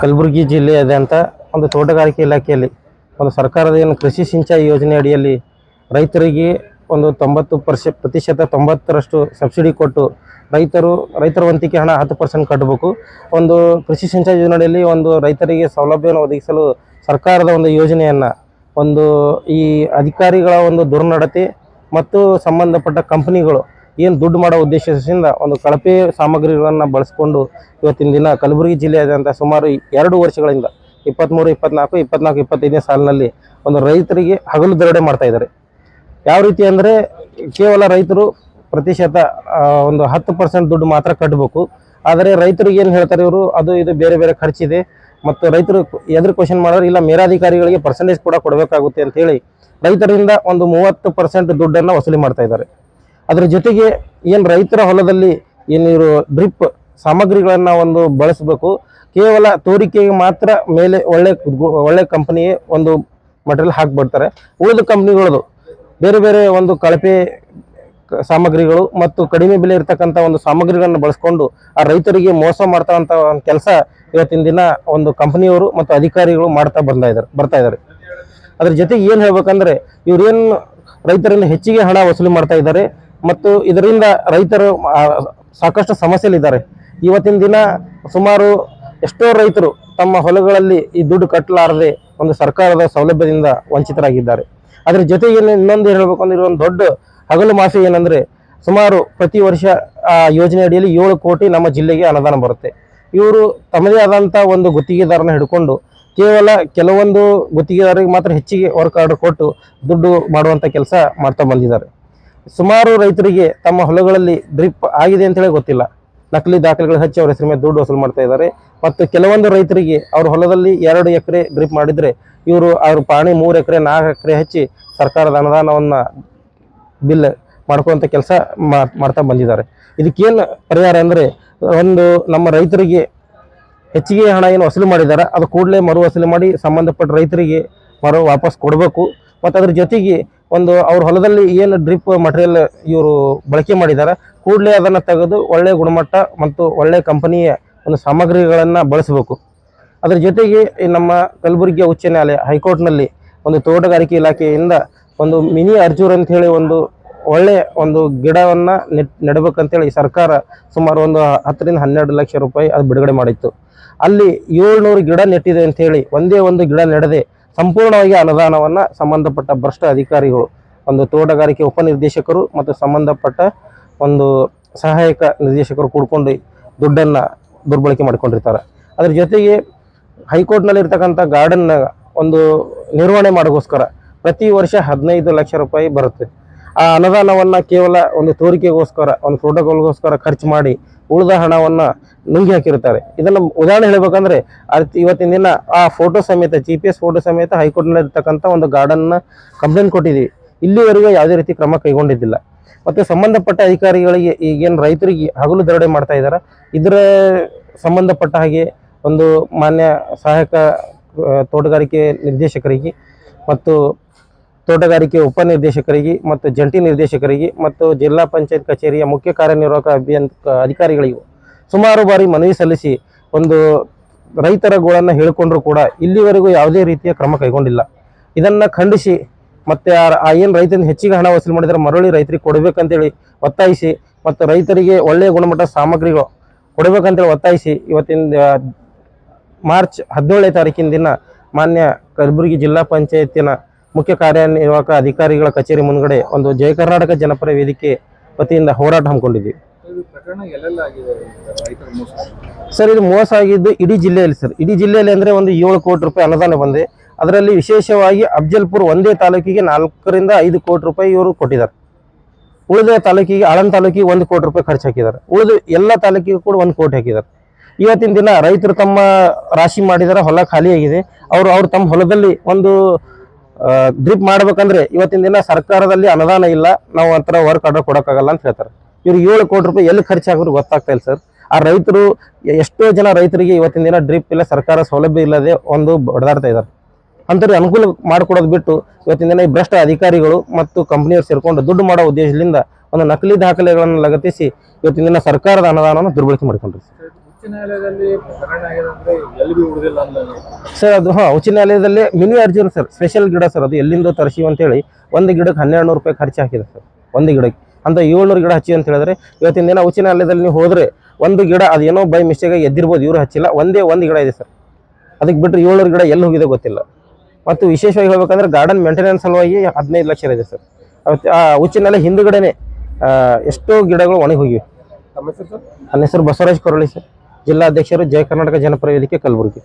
ಕಲಬುರಗಿ ಜಿಲ್ಲೆಯಾದ್ಯಂತ ಒಂದು ತೋಟಗಾರಿಕೆ ಇಲಾಖೆಯಲ್ಲಿ ಒಂದು ಸರ್ಕಾರದ ಏನು ಕೃಷಿ ಸಿಂಚಾಯಿ ಯೋಜನೆ ಅಡಿಯಲ್ಲಿ ರೈತರಿಗೆ ಒಂದು ತೊಂಬತ್ತು ಪರ್ಸೆ, ಪ್ರತಿಶತ ತೊಂಬತ್ತರಷ್ಟು ಸಬ್ಸಿಡಿ ಕೊಟ್ಟು ರೈತರು, ರೈತರ ವಂತಿಕೆ ಹಣ ಹತ್ತು ಪರ್ಸೆಂಟ್ ಕಟ್ಟಬೇಕು. ಒಂದು ಕೃಷಿ ಸಿಂಚಾಯಿ ಯೋಜನೆಯಲ್ಲಿ ಒಂದು ರೈತರಿಗೆ ಸೌಲಭ್ಯವನ್ನು ಒದಗಿಸಲು ಸರ್ಕಾರದ ಒಂದು ಯೋಜನೆಯನ್ನು ಒಂದು ಈ ಅಧಿಕಾರಿಗಳ ಒಂದು ದುರ್ನಡತೆ ಮತ್ತು ಸಂಬಂಧಪಟ್ಟ ಕಂಪನಿಗಳು ಏನು ದುಡ್ಡು ಮಾಡೋ ಉದ್ದೇಶದಿಂದ ಒಂದು ಕಳಪೆ ಸಾಮಗ್ರಿಗಳನ್ನು ಬಳಸಿಕೊಂಡು ಇವತ್ತಿನ ದಿನ ಕಲಬುರಗಿ ಜಿಲ್ಲೆಯಾದಂಥ ಸುಮಾರು ಎರಡು ವರ್ಷಗಳಿಂದ ಇಪ್ಪತ್ತ್ಮೂರು ಇಪ್ಪತ್ನಾಲ್ಕು ಇಪ್ಪತ್ನಾಲ್ಕು, ಇಪ್ಪತ್ತೈದನೇ ಸಾಲಿನಲ್ಲಿ ಒಂದು ರೈತರಿಗೆ ಹಗಲು ದರೋಡೆ ಮಾಡ್ತಾ ಇದ್ದಾರೆ. ಯಾವ ರೀತಿ ಅಂದರೆ ಕೇವಲ ರೈತರು ಪ್ರತಿಶತ ಒಂದು ಹತ್ತು ಪರ್ಸೆಂಟ್ ದುಡ್ಡು ಮಾತ್ರ ಕಟ್ಟಬೇಕು ಆದರೆ ರೈತರಿಗೆ ಏನು ಹೇಳ್ತಾರೆ ಇವರು? ಅದು ಇದು ಬೇರೆ ಬೇರೆ ಖರ್ಚಿದೆ. ಮತ್ತು ರೈತರು ಎದುರು ಕ್ವಶನ್ ಮಾಡೋರು, ಇಲ್ಲ ಮೇಲಾಧಿಕಾರಿಗಳಿಗೆ ಪರ್ಸೆಂಟೇಜ್ ಕೂಡ ಕೊಡಬೇಕಾಗುತ್ತೆ ಅಂತೇಳಿ ರೈತರಿಂದ ಒಂದು ಮೂವತ್ತು ಪರ್ಸೆಂಟ್ ದುಡ್ಡನ್ನು ವಸೂಲಿ ಮಾಡ್ತಾ ಇದ್ದಾರೆ. ಅದರ ಜೊತೆಗೆ ಏನು ರೈತರ ಹೊಲದಲ್ಲಿ ಏನು ಡ್ರಿಪ್ ಸಾಮಗ್ರಿಗಳನ್ನು ಒಂದು ಬಳಸಬೇಕು. ಕೇವಲ ತೋರಿಕೆಗೆ ಮಾತ್ರ ಮೇಲೆ ಒಳ್ಳೆ ಒಳ್ಳೆ ಕಂಪ್ನಿಯೇ ಒಂದು ಮಟೀರಿಯಲ್ ಹಾಕಿಬಿಡ್ತಾರೆ. ಉಳಿದ ಕಂಪ್ನಿಗಳದು ಬೇರೆ ಬೇರೆ ಒಂದು ಕಳಪೆ ಸಾಮಗ್ರಿಗಳು ಮತ್ತು ಕಡಿಮೆ ಬೆಲೆ ಇರತಕ್ಕಂಥ ಒಂದು ಸಾಮಗ್ರಿಗಳನ್ನು ಬಳಸ್ಕೊಂಡು ಆ ರೈತರಿಗೆ ಮೋಸ ಮಾಡ್ತಕ್ಕಂಥ ಒಂದು ಕೆಲಸ ಇವತ್ತಿನ ದಿನ ಒಂದು ಕಂಪನಿಯವರು ಮತ್ತು ಅಧಿಕಾರಿಗಳು ಮಾಡ್ತಾ ಬಂದ ಇದ್ದಾರೆ, ಬರ್ತಾ ಇದ್ದಾರೆ. ಅದ್ರ ಜೊತೆಗೆ ಏನು ಹೇಳ್ಬೇಕಂದ್ರೆ ಇವ್ರೇನು ರೈತರಿಂದ ಹೆಚ್ಚಿಗೆ ಹಣ ವಸೂಲಿ ಮಾಡ್ತಾ ಇದ್ದಾರೆ. ಮತ್ತು ಇದರಿಂದ ರೈತರು ಸಾಕಷ್ಟು ಸಮಸ್ಯೆಯಲ್ಲಿದ್ದಾರೆ. ಇವತ್ತಿನ ದಿನ ಸುಮಾರು ಎಷ್ಟೋ ರೈತರು ತಮ್ಮ ಹೊಲಗಳಲ್ಲಿ ಈ ದುಡ್ಡು ಕಟ್ಟಲಾರದೆ ಒಂದು ಸರ್ಕಾರದ ಸೌಲಭ್ಯದಿಂದ ವಂಚಿತರಾಗಿದ್ದಾರೆ. ಅದರ ಜೊತೆಗೆ ಇನ್ನೊಂದು ಹೇಳಬೇಕು ಅಂದ್ರೆ ಒಂದು ದೊಡ್ಡ ಹಗಲು ಮಾಫಿ ಏನಂದ್ರೆ ಸುಮಾರು ಪ್ರತಿ ವರ್ಷ, ಆ ಯೋಜನೆ ಅಡಿಯಲ್ಲಿ ಏಳು ಕೋಟಿ ನಮ್ಮ ಜಿಲ್ಲೆಗೆ ಅನುದಾನ ಬರುತ್ತೆ. ಇವರು ತಮ್ಮದೇ ಆದಂಥ ಒಂದು ಗುತ್ತಿಗೆದಾರನ ಹಿಡ್ಕೊಂಡು ಕೇವಲ ಕೆಲವೊಂದು ಗುತ್ತಿಗೆದಾರರಿಗೆ ಮಾತ್ರ ಹೆಚ್ಚಿಗೆ ವರ್ಕ್ ಆರ್ಡರ್ ಕೊಟ್ಟು ದುಡ್ಡು ಮಾಡುವಂಥ ಕೆಲಸ ಮಾಡ್ತಾ ಬಂದಿದ್ದಾರೆ. ಸುಮಾರು ರೈತರಿಗೆ ತಮ್ಮ ಹೊಲಗಳಲ್ಲಿ ಡ್ರಿಪ್ ಆಗಿದೆ ಅಂತೇಳಿ ಗೊತ್ತಿಲ್ಲ. ನಕಲಿ ದಾಖಲೆಗಳು ಹಚ್ಚಿ ಅವರ ಹೆಸರು ಮೇಲೆ ದುಡ್ಡು ವಸೂಲು ಮಾಡ್ತಾ ಇದ್ದಾರೆ. ಮತ್ತು ಕೆಲವೊಂದು ರೈತರಿಗೆ ಅವ್ರ ಹೊಲದಲ್ಲಿ ಎರಡು ಎಕರೆ ಡ್ರಿಪ್ ಮಾಡಿದ್ರೆ ಇವರು ಅವ್ರ ಪಾಣಿ ಮೂರು ಎಕರೆ, ನಾಲ್ಕು ಎಕರೆ ಹಚ್ಚಿ ಸರ್ಕಾರದ ಅನುದಾನವನ್ನು ಬಿಲ್ ಮಾಡ್ಕೊಳ್ಳೋಂಥ ಕೆಲಸ ಮಾಡ್ತಾ ಬಂದಿದ್ದಾರೆ. ಇದಕ್ಕೇನು ಪರಿಹಾರ ಅಂದರೆ ಒಂದು ನಮ್ಮ ರೈತರಿಗೆ ಹೆಚ್ಚಿಗೆ ಹಣ ಏನು ವಸೂಲಿ ಮಾಡಿದ್ದಾರೆ ಅದು ಕೂಡಲೇ ಮರು ವಸೂಲಿ ಮಾಡಿ ಸಂಬಂಧಪಟ್ಟ ರೈತರಿಗೆ ಮರು ವಾಪಸ್ ಕೊಡಬೇಕು. ಮತ್ತು ಅದ್ರ ಜೊತೆಗೆ ಒಂದು ಅವ್ರ ಹೊಲದಲ್ಲಿ ಏನು ಡ್ರಿಪ್ ಮಟೀರಿಯಲ್ ಇವರು ಬಳಕೆ ಮಾಡಿದ್ದಾರೆ ಕೂಡಲೇ ಅದನ್ನು ತೆಗೆದು ಒಳ್ಳೆಯ ಗುಣಮಟ್ಟ ಮತ್ತು ಒಳ್ಳೆಯ ಕಂಪನಿಯ ಒಂದು ಸಾಮಗ್ರಿಗಳನ್ನು ಬಳಸಬೇಕು. ಅದರ ಜೊತೆಗೆ ನಮ್ಮ ಕಲಬುರಗಿಯ ಉಚ್ಚ ನ್ಯಾಯಾಲಯ ಹೈಕೋರ್ಟ್ನಲ್ಲಿ ಒಂದು ತೋಟಗಾರಿಕೆ ಇಲಾಖೆಯಿಂದ ಒಂದು ಮಿನಿ ಅರ್ಜೂರ್ ಅಂತ ಹೇಳಿ ಒಂದು ಒಳ್ಳೆ ಒಂದು ಗಿಡವನ್ನು ನೆಟ್, ನೆಡಬೇಕಂತೇಳಿ ಸರ್ಕಾರ ಸುಮಾರು ಒಂದು ಹತ್ತರಿಂದ ಹನ್ನೆರಡು ಲಕ್ಷ ರೂಪಾಯಿ ಅದು ಬಿಡುಗಡೆ ಮಾಡಿತ್ತು. ಅಲ್ಲಿ ಏಳ್ನೂರು ಗಿಡ ನೆಟ್ಟಿದೆ ಅಂತೇಳಿ ಒಂದೇ ಒಂದು ಗಿಡ ನೆಡದೆ ಸಂಪೂರ್ಣವಾಗಿ ಅನುದಾನವನ್ನು ಸಂಬಂಧಪಟ್ಟ ಭ್ರಷ್ಟ ಅಧಿಕಾರಿಗಳು, ಒಂದು ತೋಟಗಾರಿಕೆ ಉಪನಿರ್ದೇಶಕರು ಮತ್ತು ಸಂಬಂಧಪಟ್ಟ ಒಂದು ಸಹಾಯಕ ನಿರ್ದೇಶಕರು ಕೂಡ್ಕೊಂಡು ದುಡ್ಡನ್ನು ದುರ್ಬಳಕೆ ಮಾಡಿಕೊಂಡಿರ್ತಾರೆ. ಅದ್ರ ಜೊತೆಗೆ ಹೈಕೋರ್ಟ್ನಲ್ಲಿ ಇರ್ತಕ್ಕಂಥ ಗಾರ್ಡನ್ನ ಒಂದು ನಿರ್ವಹಣೆ ಮಾಡೋಕ್ಕೋಸ್ಕರ ಪ್ರತಿ ವರ್ಷ ಹದಿನೈದು ಲಕ್ಷ ರೂಪಾಯಿ ಬರುತ್ತೆ. ಆ ಅನುದಾನವನ್ನು ಕೇವಲ ಒಂದು ತೋರಿಕೆಗೋಸ್ಕರ, ಒಂದು ಪ್ರೋಟೋಕಾಲ್ಗೋಸ್ಕರ ಖರ್ಚು ಮಾಡಿ ಉಳಿದ ಹಣವನ್ನು ನುಂಗಿ ಹಾಕಿರ್ತಾರೆ ಇದನ್ನು ಉದಾಹರಣೆ ಹೇಳಬೇಕಂದ್ರೆ ಇವತ್ತಿನ ದಿನ ಆ ಫೋಟೋ ಸಮೇತ ಜಿ ಪಿ ಎಸ್ ಫೋಟೋ ಸಮೇತ ಹೈಕೋರ್ಟ್ನಲ್ಲಿ ಇರ್ತಕ್ಕಂಥ ಒಂದು ಗಾರ್ಡನ್ನ ಕಂಪ್ಲೇಂಟ್ ಕೊಟ್ಟಿದ್ದೀವಿ. ಇಲ್ಲಿವರೆಗೂ ಯಾವುದೇ ರೀತಿ ಕ್ರಮ ಕೈಗೊಂಡಿದ್ದಿಲ್ಲ. ಮತ್ತು ಸಂಬಂಧಪಟ್ಟ ಅಧಿಕಾರಿಗಳಿಗೆ ಈಗೇನು ರೈತರಿಗೆ ಹಗಲು ದರೋಡೆ ಮಾಡ್ತಾ ಇದ್ದಾರೆ? ಇದರ ಸಂಬಂಧಪಟ್ಟ ಹಾಗೆ ಒಂದು ಮಾನ್ಯ ಸಹಾಯಕ ತೋಟಗಾರಿಕೆ ನಿರ್ದೇಶಕರಿಗೆ ಮತ್ತು ತೋಟಗಾರಿಕೆ ಉಪನಿರ್ದೇಶಕರಿಗೆ ಮತ್ತು ಜಂಟಿ ನಿರ್ದೇಶಕರಿಗೆ ಮತ್ತು ಜಿಲ್ಲಾ ಪಂಚಾಯತ್ ಕಚೇರಿಯ ಮುಖ್ಯ ಕಾರ್ಯನಿರ್ವಾಹಕ ಅಭಿಯಂತ ಅಧಿಕಾರಿಗಳಿಗೂ ಸುಮಾರು ಬಾರಿ ಮನವಿ ಸಲ್ಲಿಸಿ ಒಂದು ರೈತರ ಗೋಳನ್ನು ಹೇಳಿಕೊಂಡರೂ ಕೂಡ ಇಲ್ಲಿವರೆಗೂ ಯಾವುದೇ ರೀತಿಯ ಕ್ರಮ ಕೈಗೊಂಡಿಲ್ಲ. ಇದನ್ನು ಖಂಡಿಸಿ ಮತ್ತು ಆ- ಏನು ರೈತನ ಹೆಚ್ಚಿಗೆ ಹಣ ವಸೂಲಿ ಮಾಡಿದರೆ ಮರಳಿ ರೈತರಿಗೆ ಕೊಡಬೇಕಂತೇಳಿ ಒತ್ತಾಯಿಸಿ ಮತ್ತು ರೈತರಿಗೆ ಒಳ್ಳೆಯ ಗುಣಮಟ್ಟದ ಸಾಮಗ್ರಿಗಳು ಕೊಡಬೇಕಂತೇಳಿ ಒತ್ತಾಯಿಸಿ ಇವತ್ತಿನ ಮಾರ್ಚ್ ಹದಿನೇಳನೇ ತಾರೀಕಿನ ದಿನ ಮಾನ್ಯ ಕಲಬುರಗಿ ಜಿಲ್ಲಾ ಪಂಚಾಯತಿನ ಮುಖ್ಯ ಕಾರ್ಯನಿರ್ವಾಹಕ ಅಧಿಕಾರಿಗಳ ಕಚೇರಿ ಮುಂದ್ಗಡೆ ಒಂದು ಜಯ ಕರ್ನಾಟಕ ಜನಪರ ವೇದಿಕೆ ವತಿಯಿಂದ ಹೋರಾಟ ಹಮ್ಮಿಕೊಂಡಿದ್ವಿ. ಸರ್ ಇದು ಮೋಸ ಆಗಿದ್ದು ಇಡೀ ಜಿಲ್ಲೆಯಲ್ಲಿ ಸರ್. ಇಡೀ ಜಿಲ್ಲೆಯಲ್ಲಿ ಅಂದರೆ ಒಂದು ಏಳು ಕೋಟಿ ರೂಪಾಯಿ ಅನುದಾನ ಬಂದೆ ಅದರಲ್ಲಿ ವಿಶೇಷವಾಗಿ ಅಫ್ಜಲ್ಪುರ್ ಒಂದೇ ತಾಲೂಕಿಗೆ ನಾಲ್ಕರಿಂದ ಐದು ಕೋಟಿ ರೂಪಾಯಿ ಇವರು ಕೊಟ್ಟಿದ್ದಾರೆ. ಉಳಿದ ತಾಲೂಕಿಗೆ ಆಳಂದ ತಾಲೂಕಿಗೆ ಒಂದು ಕೋಟಿ ರೂಪಾಯಿ ಖರ್ಚು ಹಾಕಿದ್ದಾರೆ. ಉಳಿದ ಎಲ್ಲ ತಾಲೂಕಿಗೂ ಕೂಡ ಒಂದು ಕೋಟಿ ಹಾಕಿದ್ದಾರೆ. ಇವತ್ತಿನ ದಿನ ರೈತರು ತಮ್ಮ ರಾಶಿ ಮಾಡಿದರೆ ಹೊಲ ಖಾಲಿಯಾಗಿದೆ. ಅವರು ಅವ್ರು ತಮ್ಮ ಹೊಲದಲ್ಲಿ ಒಂದು ಡ್ರಿಪ್ ಮಾಡ್ಬೇಕಂದ್ರೆ ಇವತ್ತಿನ ದಿನ ಸರ್ಕಾರದಲ್ಲಿ ಅನುದಾನ ಇಲ್ಲ. ನಾವು ಒಂಥರ ವರ್ಕ್ ಆರ್ಡರ್ ಕೊಡೋಕ್ಕಾಗಲ್ಲ ಅಂತ ಹೇಳ್ತಾರೆ. ಇವ್ರು ಏಳು ಕೋಟಿ ರೂಪಾಯಿ ಎಲ್ಲಿ ಖರ್ಚು ಆಗೋದು ಗೊತ್ತಾಗ್ತಾ ಇಲ್ಲ ಸರ್. ಆ ರೈತರು ಎಷ್ಟೋ ಜನ ರೈತರಿಗೆ ಇವತ್ತಿನ ದಿನ ಡ್ರಿಪ್ ಇಲ್ಲ, ಸರ್ಕಾರ ಸೌಲಭ್ಯ ಇಲ್ಲದೆ ಒಂದು ಬಡದಾಡ್ತಾ ಇದ್ದಾರೆ. ಅಂಥವ್ರಿಗೆ ಅನುಕೂಲ ಮಾಡಿಕೊಡೋದು ಬಿಟ್ಟು ಇವತ್ತಿನ ದಿನ ಈ ಭ್ರಷ್ಟ ಅಧಿಕಾರಿಗಳು ಮತ್ತು ಕಂಪ್ನಿಯವರು ಸೇರಿಕೊಂಡು ದುಡ್ಡು ಮಾಡೋ ಉದ್ದೇಶದಿಂದ ಒಂದು ನಕಲಿ ದಾಖಲೆಗಳನ್ನು ಲಗತ್ತಿಸಿ ಇವತ್ತಿನ ದಿನ ಸರ್ಕಾರದ ಅನುದಾನವನ್ನು ದುರ್ಬಳಕೆ ಮಾಡಿಕೊಂಡ್ರು ಉಚ್ಚ ನ್ಯಾಯಾಲಯದಲ್ಲಿ ಪ್ರಕರಣ ಎಲ್ಲಿ ಬಿ ಉಳಿದಿಲ್ಲ ಸರ್ ಅದು ಹಾಂ ಉಚ್ಚ ನ್ಯಾಯಾಲಯದಲ್ಲಿ ಮಿನಿ ಅರ್ಜಿ ಸರ್ ಸ್ಪೆಷಲ್ ಗಿಡ ಸರ್ ಅದು ಎಲ್ಲಿಂದ ತರಿಸಿ ಅಂತೇಳಿ ಒಂದು ಗಿಡಕ್ಕೆ ಹನ್ನೆರಡು ನೂರು ರೂಪಾಯಿ ಖರ್ಚು ಹಾಕಿದೆ ಸರ್ ಒಂದು ಗಿಡಕ್ಕೆ. ಅಂತ ಏಳ್ನೂರು ಗಿಡ ಹಚ್ಚಿ ಅಂತ ಹೇಳಿದ್ರೆ ಇವತ್ತಿನ ದಿನ ಉಚ್ಚ ನ್ಯಾಯಾಲಯದಲ್ಲಿ ನೀವು ಹೋದರೆ ಒಂದು ಗಿಡ ಅದೇನೋ ಬೈ ಮಿಸ್ಟೇಕಾಗಿ ಎದ್ದಿರ್ಬೋದು ಇವರು ಹಚ್ಚಿಲ್ಲ ಒಂದೇ ಒಂದು ಗಿಡ ಇದೆ ಸರ್. ಅದಕ್ಕೆ ಬಿಟ್ಟರೆ ಏಳ್ನೂರು ಗಿಡ ಎಲ್ಲಿ ಹೋಗಿದೆ ಗೊತ್ತಿಲ್ಲ. ಮತ್ತು ವಿಶೇಷವಾಗಿ ಹೇಳ್ಬೇಕಂದ್ರೆ ಗಾರ್ಡನ್ ಮೇಂಟೆನೆನ್ಸ್ ಸಲುವಾಗಿ ಹದಿನೈದು ಲಕ್ಷ ಇದೆ ಸರ್. ಅವತ್ತು ಆ ಉಚ್ಚ ನ್ಯಾಯಾಲಯ ಹಿಂದುಗಡೆನೆ ಎಷ್ಟೋ ಗಿಡಗಳು ಒಣಗಿ ಹೋಗಿವೆ. ತಮ್ಮ ಹೆಸರು ಸರ್? ನನ್ನ ಹೆಸರು ಬಸವರಾಜ್ ಕೊರಳಿ ಸರ್. ಜಿಲ್ಲಾಧ್ಯಕ್ಷರು ಜಯ ಕರ್ನಾಟಕ ಜನಪರ ವೇದಿಕೆ ಕಲಬುರಗಿ.